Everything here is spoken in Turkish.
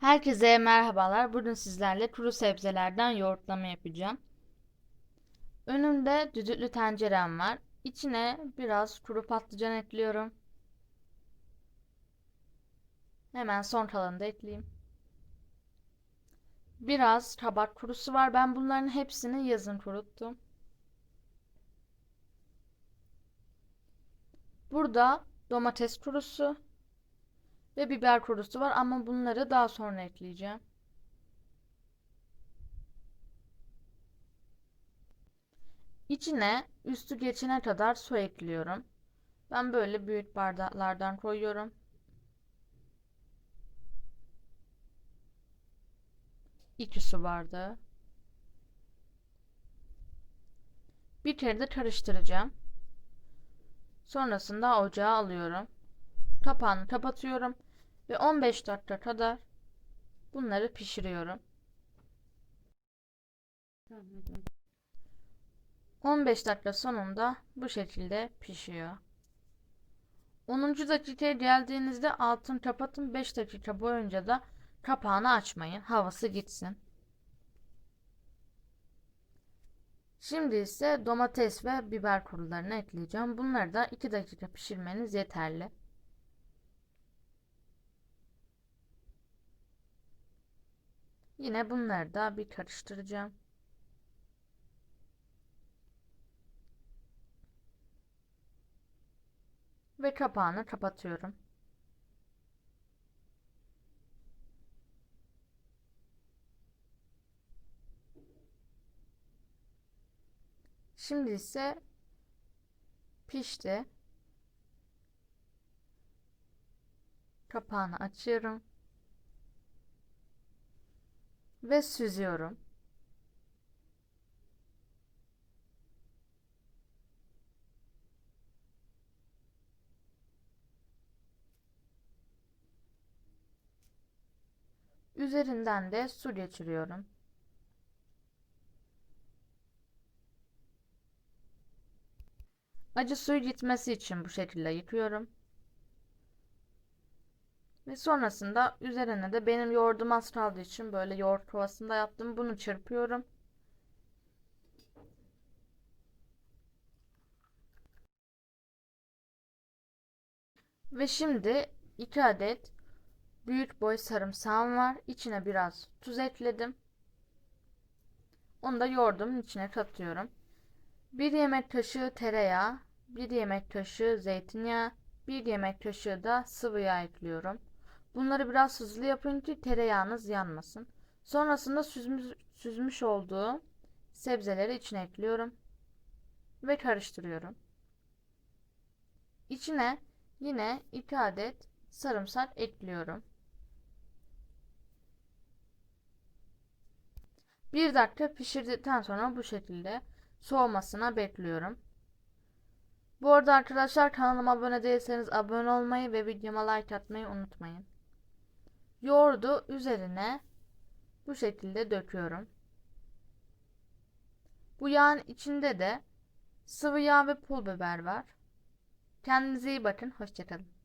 Herkese merhabalar. Bugün sizlerle kuru sebzelerden yoğurtlama yapacağım. Önümde düdüklü tencerem var. İçine biraz kuru patlıcan ekliyorum. Hemen son kalanını da ekleyeyim. Biraz kabak kurusu var. Ben bunların hepsini yazın kuruttum. Burada domates kurusu ve biber kurusu var ama bunları daha sonra ekleyeceğim. İçine üstü geçene kadar su ekliyorum. Ben böyle büyük bardaklardan koyuyorum. İki su bardağı. Bir kere de karıştıracağım. Sonrasında ocağa alıyorum. Kapağını kapatıyorum ve 15 dakika kadar bunları pişiriyorum. 15 dakika sonunda bu şekilde pişiyor. 10. dakikaya geldiğinizde altını kapatın 5 dakika boyunca da kapağını açmayın. Havası gitsin. Şimdi ise domates ve biber kurularını ekleyeceğim. Bunları da 2 dakika pişirmeniz yeterli. Yine bunları da bir karıştıracağım. Ve kapağını kapatıyorum. Şimdi ise pişti. Kapağını açıyorum. Ve süzüyorum. Üzerinden de su geçiriyorum. Acı suyu gitmesi için bu şekilde yıkıyorum. Ve sonrasında üzerine de benim yoğurdum az kaldığı için böyle yoğurt kovasında yaptım. Bunu çırpıyorum. Ve şimdi 2 adet büyük boy sarımsağım var. İçine biraz tuz ekledim. Onu da yoğurdumun içine katıyorum. 1 yemek kaşığı tereyağı, 1 yemek kaşığı zeytinyağı, 1 yemek kaşığı da sıvı yağ ekliyorum. Bunları biraz hızlı yapın ki tereyağınız yanmasın. Sonrasında süzmüş, süzmüş olduğum sebzeleri içine ekliyorum. Ve karıştırıyorum. İçine yine 2 adet sarımsak ekliyorum. 1 dakika pişirdikten sonra bu şekilde soğumasına bekliyorum. Bu arada arkadaşlar kanalıma abone değilseniz abone olmayı ve videoma like atmayı unutmayın. Yoğurdu üzerine bu şekilde döküyorum. Bu yağın içinde de sıvı yağ ve pul biber var. Kendinize iyi bakın. Hoşçakalın.